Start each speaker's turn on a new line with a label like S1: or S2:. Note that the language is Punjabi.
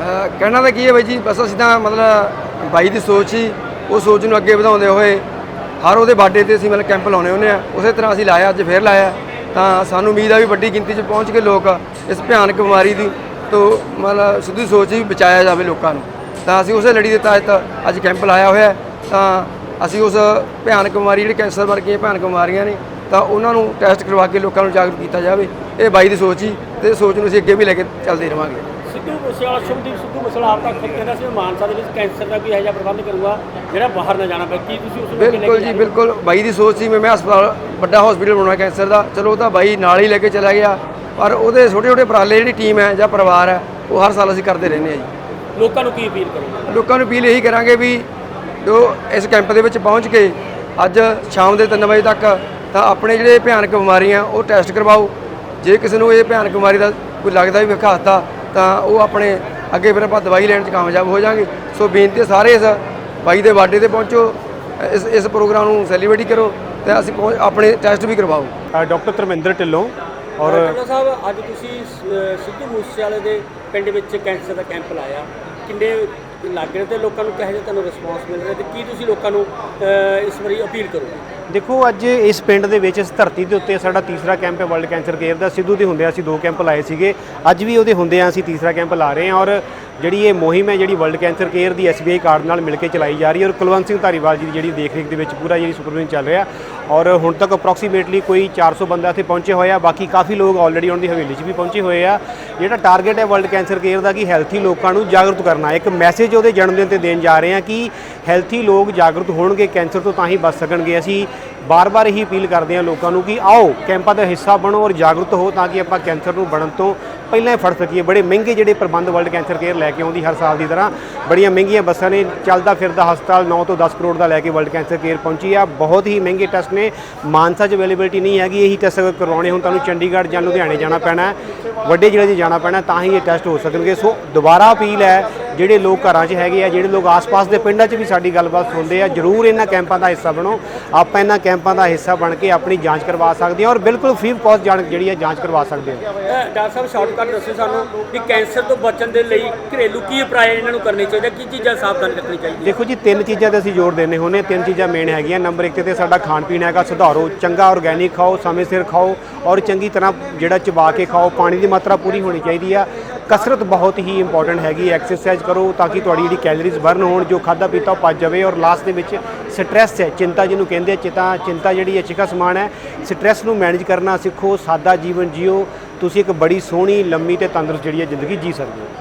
S1: ਕਹਿਣਾ ਤਾਂ ਕੀ ਹੈ ਬਾਈ ਜੀ? ਬਸ ਅਸੀਂ ਤਾਂ ਮਤਲਬ ਬਾਈ ਦੀ ਸੋਚ ਸੀ ਉਹ ਸੋਚ ਨੂੰ ਅੱਗੇ ਵਧਾਉਂਦੇ ਹੋਏ ਹਰ ਉਹਦੇ ਬਾਡੇ ਤੇ ਅਸੀਂ ਮਤਲਬ ਕੈਂਪ ਲਾਉਣੇ ਹੁੰਦੇ ਆ। ਉਸੇ ਤਰ੍ਹਾਂ ਅਸੀਂ ਲਾਇਆ, ਅੱਜ ਫੇਰ ਲਾਇਆ। ਤਾਂ ਸਾਨੂੰ ਉਮੀਦ ਆ ਵੀ ਵੱਡੀ ਗਿਣਤੀ 'ਚ ਪਹੁੰਚ ਕੇ ਲੋਕ ਇਸ ਭਿਆਨਕ ਬਿਮਾਰੀ ਦੀ ਤੋਂ ਮਤਲਬ ਸਿੱਧੀ ਸੋਚ ਹੀ ਬਚਾਇਆ ਜਾਵੇ ਲੋਕਾਂ ਨੂੰ। ਤਾਂ ਅਸੀਂ ਉਸੇ ਲੜੀ ਦੇ ਤਹਿਤ ਅੱਜ ਕੈਂਪ ਲਾਇਆ ਹੋਇਆ ਤਾਂ ਅਸੀਂ ਉਸ ਭਿਆਨਕ ਬਿਮਾਰੀ, ਜਿਹੜੀ ਕੈਂਸਰ ਵਰਗੀਆਂ ਭਿਆਨਕ ਬਿਮਾਰੀਆਂ ਨੇ, ਤਾਂ ਉਹਨਾਂ ਨੂੰ ਟੈਸਟ ਕਰਵਾ ਕੇ ਲੋਕਾਂ ਨੂੰ ਜਾਗਰੂਕ ਕੀਤਾ ਜਾਵੇ। ਇਹ ਬਾਈ ਦੀ ਸੋਚ ਹੀ ਤੇ ਇਹ ਸੋਚ ਨੂੰ ਅਸੀਂ ਅੱਗੇ ਵੀ ਲੈ ਕੇ ਚੱਲਦੇ ਰਵਾਂਗੇ।
S2: ਸਿੱਧੂ ਮੂਸੇਵਾਲਾ ਸ਼ੁਭਦੀਪ ਸਿੱਧੂ ਮੂਸੇਵਾਲਾ ਆਪ ਤੱਕ ਕਹਿੰਦਾ ਸੀ ਮੈਂ ਮਾਨਸਾ ਦੇ ਵਿੱਚ ਕੈਂਸਰ ਦਾ ਵੀ ਇਹੋ ਜਿਹਾ ਪ੍ਰਬੰਧ ਕਰੂੰਗਾ ਜਿਹੜਾ ਬਾਹਰ ਨਾ ਜਾਣਾ ਪਏ ਕੀ ਤੁਸੀਂ ਉਸ ਨੂੰ
S1: ਬਿਲਕੁਲ ਜੀ? ਬਿਲਕੁਲ। ਬਾਈ ਦੀ ਸੋਚ ਸੀ ਮੈਂ ਮੈਂ ਹਸਪਤਾਲ ਵੱਡਾ ਹਸਪੀਟਲ ਬਣਾਉਣਾ ਕੈਂਸਰ ਦਾ। ਚਲੋ ਉਹ ਤਾਂ ਬਾਈ ਨਾਲ ਹੀ ਲੈ ਕੇ ਚਲਾ ਗਿਆ। ਪਰ ਉਹਦੇ ਛੋਟੇ ਛੋਟੇ ਉਪਰਾਲੇ ਜਿਹੜੀ ਟੀਮ ਹੈ ਜਾਂ ਪਰਿਵਾਰ ਹੈ ਉਹ ਹਰ ਸਾਲ ਅਸੀਂ ਕਰਦੇ ਰਹਿੰਦੇ ਹਾਂ ਜੀ।
S2: ਲੋਕਾਂ ਨੂੰ ਕੀ ਅਪੀਲ ਕਰੋਗੇ?
S1: ਲੋਕਾਂ ਨੂੰ ਅਪੀਲ ਇਹੀ ਕਰਾਂਗੇ ਵੀ ਜੋ ਇਸ ਕੈਂਪ ਦੇ ਵਿੱਚ ਪਹੁੰਚ ਕੇ ਅੱਜ ਸ਼ਾਮ ਦੇ 3 ਵਜੇ ਤੱਕ ਤਾਂ ਆਪਣੇ ਜਿਹੜੇ ਭਿਆਨਕ ਬਿਮਾਰੀਆਂ ਉਹ ਟੈਸਟ ਕਰਵਾਓ। ਜੇ ਕਿਸੇ ਨੂੰ ਇਹ ਭਿਆਨਕ ਬਿਮਾਰੀ ਦਾ ਕੋਈ ਲੱਗਦਾ ਵੀ ਵਿਖਾਤਾ ਤਾਂ ਉਹ ਆਪਣੇ ਅੱਗੇ ਫਿਰ ਆਪਾਂ ਦਵਾਈ ਲੈਣ 'ਚ ਕਾਮਯਾਬ ਹੋ ਜਾਾਂਗੇ ਸੋ ਬੇਨਤੀ ਸਾਰੇ ਇਸ ਬਾਈ ਦੇ ਬਾਡੇ ਤੇ ਪਹੁੰਚੋ ਇਸ ਇਸ ਪ੍ਰੋਗਰਾਮ ਨੂੰ ਸੈਲੀਬ੍ਰੇਟ ਕਰੋ ਤੇ ਅਸੀਂ ਪਹੁੰਚ ਆਪਣੇ ਟੈਸਟ ਵੀ ਕਰਵਾਓ।
S3: ਡਾਕਟਰ ਧਰਮਿੰਦਰ ਢਿੱਲੋਂ ਔਰ
S2: ਡਾਕਟਰ ਸਾਹਿਬ ਅੱਜ ਤੁਸੀਂ ਸਿੱਧੂ ਮੂਸੇਵਾਲੇ ਦੇ ਪਿੰਡ ਵਿੱਚ ਕੈਂਸਰ ਦਾ ਕੈਂਪ ਲਾਇਆ। ਕਿੰਨੇ ਲੱਗ ਰਹੇ ਤੇ ਲੋਕਾਂ ਨੂੰ ਕਿਹੋ ਜਿਹਾ ਤੁਹਾਨੂੰ ਰਿਸਪੌਂਸ ਮਿਲ ਰਿਹਾ ਤੇ ਕੀ ਤੁਸੀਂ ਲੋਕਾਂ ਨੂੰ ਇਸ ਵਾਰੀ ਅਪੀਲ ਕਰੋਗੇ?
S3: ਦੇਖੋ, ਅੱਜ ਇਸ ਪਿੰਡ ਦੇ ਵਿੱਚ ਇਸ ਧਰਤੀ ਦੇ ਉੱਤੇ ਸਾਡਾ ਤੀਸਰਾ ਕੈਂਪ ਹੈ ਵਰਲਡ ਕੈਂਸਰ ਕੇਅਰ ਦਾ। ਸਿੱਧੂ ਦੇ ਹੁੰਦੇ ਅਸੀਂ ਦੋ ਕੈਂਪ ਲਾਏ ਸੀਗੇ। ਅੱਜ ਵੀ ਉਹਦੇ ਹੁੰਦੇ ਆ ਅਸੀਂ ਤੀਸਰਾ ਕੈਂਪ ਲਾ ਰਹੇ ਹਾਂ ਔਰ ਜਿਹੜੀ ਇਹ ਮੁਹਿੰਮ ਹੈ, ਜਿਹੜੀ ਵਰਲਡ ਕੈਂਸਰ ਕੇਅਰ ਦੀ ਐਸਬੀਆਈ ਕਾਰਡ ਨਾਲ ਮਿਲ ਕੇ ਚਲਾਈ ਜਾ ਰਹੀ ਹੈ ਔਰ ਕੁਲਵੰਤ ਸਿੰਘ ਧਾਰੀਵਾਲ ਜੀ ਦੀ ਜਿਹੜੀ ਦੇਖਰੇਖ ਦੇ ਵਿੱਚ ਪੂਰਾ ਜਿਹੜੀ ਸੁਪਰਵਿਜ਼ਨ ਚੱਲ ਰਿਹਾ ਔਰ ਹੁਣ ਤੱਕ ਅਪਰੋਕਸੀਮੇਟਲੀ ਕੋਈ 400 ਬੰਦਾ ਇੱਥੇ ਪਹੁੰਚੇ ਹੋਏ ਆ, ਬਾਕੀ ਕਾਫੀ ਲੋਕ ਆਲਰੇਡੀ ਉਹਨਾਂ ਦੀ ਹਵੇਲੀ 'ਚ ਵੀ ਪਹੁੰਚੇ ਹੋਏ ਆ। ਜਿਹੜਾ ਟਾਰਗੇਟ ਹੈ ਵਰਲਡ ਕੈਂਸਰ ਕੇਅਰ ਦਾ ਕਿ ਹੈਲਥੀ ਲੋਕਾਂ ਨੂੰ ਜਾਗਰੂਕ ਕਰਨਾ ਇੱਕ ਮੈਸੇਜ ਉਹਦੇ ਜਨਮ ਦਿਨ ਤੇ ਦੇਣ ਜਾ ਰਹੇ ਹਾਂ ਕਿ ਹੈਲਥੀ ਲੋਕ ਜਾਗਰੂਕ ਹੋਣਗੇ, ਕੈਂਸਰ ਤੋਂ ਤਾਂ ਹੀ ਬਚ ਸਕਣਗੇ। ਅਸੀਂ ਬਾਰ-ਬਾਰ ਇਹੀ ਅਪੀਲ ਕਰਦੇ ਹਾਂ ਲੋਕਾਂ ਨੂੰ ਕਿ ਆਓ, ਕੈਂਪਾਂ ਦਾ ਹਿੱਸਾ ਬਣੋ ਔਰ ਜਾਗਰੂਕ ਹੋ ਤਾਂ ਕਿ ਆਪਾਂ ਕੈਂਸਰ ਨੂੰ ਬਣਨ ਤੋਂ ਪਹਿਲਾਂ ਹੀ ਫੜ ਸਕੀਏ। ਬੜੇ ਮਹਿੰਗੇ ਜਿਹੜੇ ਪ੍ਰਬੰਧ ਵਰਲਡ ਕੈਂਸਰ ਕੇਅਰ ਲੈ ਕੇ ਆਉਂਦੀ ਹਰ ਸਾਲ ਦੀ ਤਰ੍ਹਾਂ, ਬੜੀਆਂ ਮਹਿੰਗੀਆਂ ਬੱਸਾਂ ਨੇ, ਚੱਲਦਾ ਫਿਰਦਾ ਹਸਪਤਾਲ 9 ਤੋਂ 10 ਕਰੋੜ ਦਾ ਲੈ ਕੇ ਵਰਲਡ ਕੈਂਸਰ ਕੇਅਰ ਪਹੁੰਚੀ ਆ। ਬਹੁਤ ਹੀ ਮਹਿੰਗੇ ਟੈਸਟ ਨੇ, ਮਾਨਸਾ 'ਚ ਅਵੇਲੇਬਿਲਟੀ ਨਹੀਂ ਹੈਗੀ, ਇਹੀ ਟੈਸਟ ਅਗਰ ਕਰਵਾਉਣੇ ਹੋਣ ਤੁਹਾਨੂੰ ਚੰਡੀਗੜ੍ਹ ਜਾਂ ਲੁਧਿਆਣੇ ਜਾਣਾ ਪੈਣਾ ਵੱਡੇ ਜ਼ਿਲ੍ਹੇ 'ਚ ਜਾਣਾ ਪੈਣਾ ਤਾਂ ਹੀ ਇਹ ਟੈਸਟ ਹੋ ਸਕਣਗੇ। ਸੋ ਦੁਬਾਰਾ ਅਪੀਲ ਹੈ ਜਿਹੜੇ ਲੋਕ ਘਰਾਂ 'ਚ ਹੈਗੇ ਆ ਜਿਹੜੇ ਲੋਕ ਆਸ-ਪਾਸ ਦੇ ਪਿੰਡਾਂ 'ਚ ਵੀ ਸਾਡੀ ਗੱਲਬਾਤ ਸੁਣਦੇ ਆ ਜਰੂਰ ਇਹਨਾਂ ਕੈਂਪਾਂ ਦਾ ਹਿੱਸਾ ਬਣੋ। ਆਪਾਂ ਇਹਨਾਂ ਕੈਂਪਾਂ ਦਾ ਹਿੱਸਾ ਬਣ ਕੇ ਆਪਣੀ ਜਾਂਚ ਕਰਵਾ ਸਕਦੇ ਹਾਂ ਔਰ ਬਿਲਕੁਲ ਫ੍ਰੀ ਕਾਸਟ ਜਾਣ ਜਿਹੜੀ ਹੈ ਜਾਂਚ ਕਰਵਾ ਸਕਦੇ
S2: ਅਹ, ਡਾਕਟਰ ਸਾਹਿਬ ਸ਼ਾਰਟਕਟ ਦੱਸੋ ਸਾਨੂੰ ਵੀ ਕੈਂਸਰ ਤੋਂ ਬਚਣ ਦੇ ਲਈ ਘਰੇਲੂ ਕੀ ਉਪਾਅ ਇਹਨਾਂ ਨੂੰ ਕਰਨੇ ਚਾਹੀਦੇ ਕੀ ਚੀਜ਼ਾਂ ਸਾਵਧਾਨ ਰੱਖਣੀ ਚਾਹੀਦੀ
S3: ਦੇਖੋ ਜੀ ਤਿੰਨ ਚੀਜ਼ਾਂ ਤੇ ਅਸੀਂ ਜ਼ੋਰ ਦਿੰਦੇ ਹੁੰਦੇ ਤਿੰਨ ਚੀਜ਼ਾਂ ਮੇਨ ਹੈਗੀਆਂ। ਨੰਬਰ 1 ਤੇ ਸਾਡਾ ਖਾਣ ਪੀਣ ਹੈਗਾ ਸੁਧਾਰੋ। ਚੰਗਾ ਆਰਗੈਨਿਕ ਖਾਓ ਸਮੇਂ ਸਿਰ ਖਾਓ ਔਰ ਚੰਗੀ ਤਰ੍ਹਾਂ ਜਿਹੜਾ ਚਬਾ ਕੇ ਖਾਓ ਪਾਣੀ ਦੀ ਮਾਤਰਾ ਪੂਰੀ ਹੋਣੀ ਚਾਹੀਦੀ ਆ। ਕਸਰਤ ਬਹੁਤ ਹੀ ਇੰਪੋਰਟੈਂਟ ਹੈਗੀ ਐਕਸਰਸਾਈਜ਼ ਕਰੋ ਤਾਂ ਕਿ ਤੁਹਾਡੀ ਜਿਹੜੀ ਕੈਲਰੀਜ਼ ਬਰਨ ਹੋਣ, ਜੋ ਖਾਦਾ ਪੀਤਾ ਉਹ ਪਚ ਜਾਵੇ ਔਰ ਲਾਸਟ ਦੇ ਵਿੱਚ ਸਟ੍ਰੈਸ ਹੈ। ਚਿੰਤਾ ਜਿਹਨੂੰ ਕਹਿੰਦੇ ਆ, ਚਿੰਤਾ ਚਿੰਤਾ ਜਿਹੜੀ ਹੈ ਚਿਕਾ ਸਮਾਨ ਹੈ। ਸਟ੍ਰੈਸ ਨੂੰ ਮੈਨੇਜ ਕਰਨਾ ਸਿੱਖੋ, ਸਾਦਾ ਜੀਵਨ ਜਿਓ। ਤੁਸੀਂ ਇੱਕ ਬੜੀ ਸੋਹਣੀ, ਲੰਮੀ ਤੇ ਤੰਦਰੁਸਤ ਜਿਹੜੀ ਹੈ ਜ਼ਿੰਦਗੀ ਜੀ ਸਕਦੇ ਹੋ।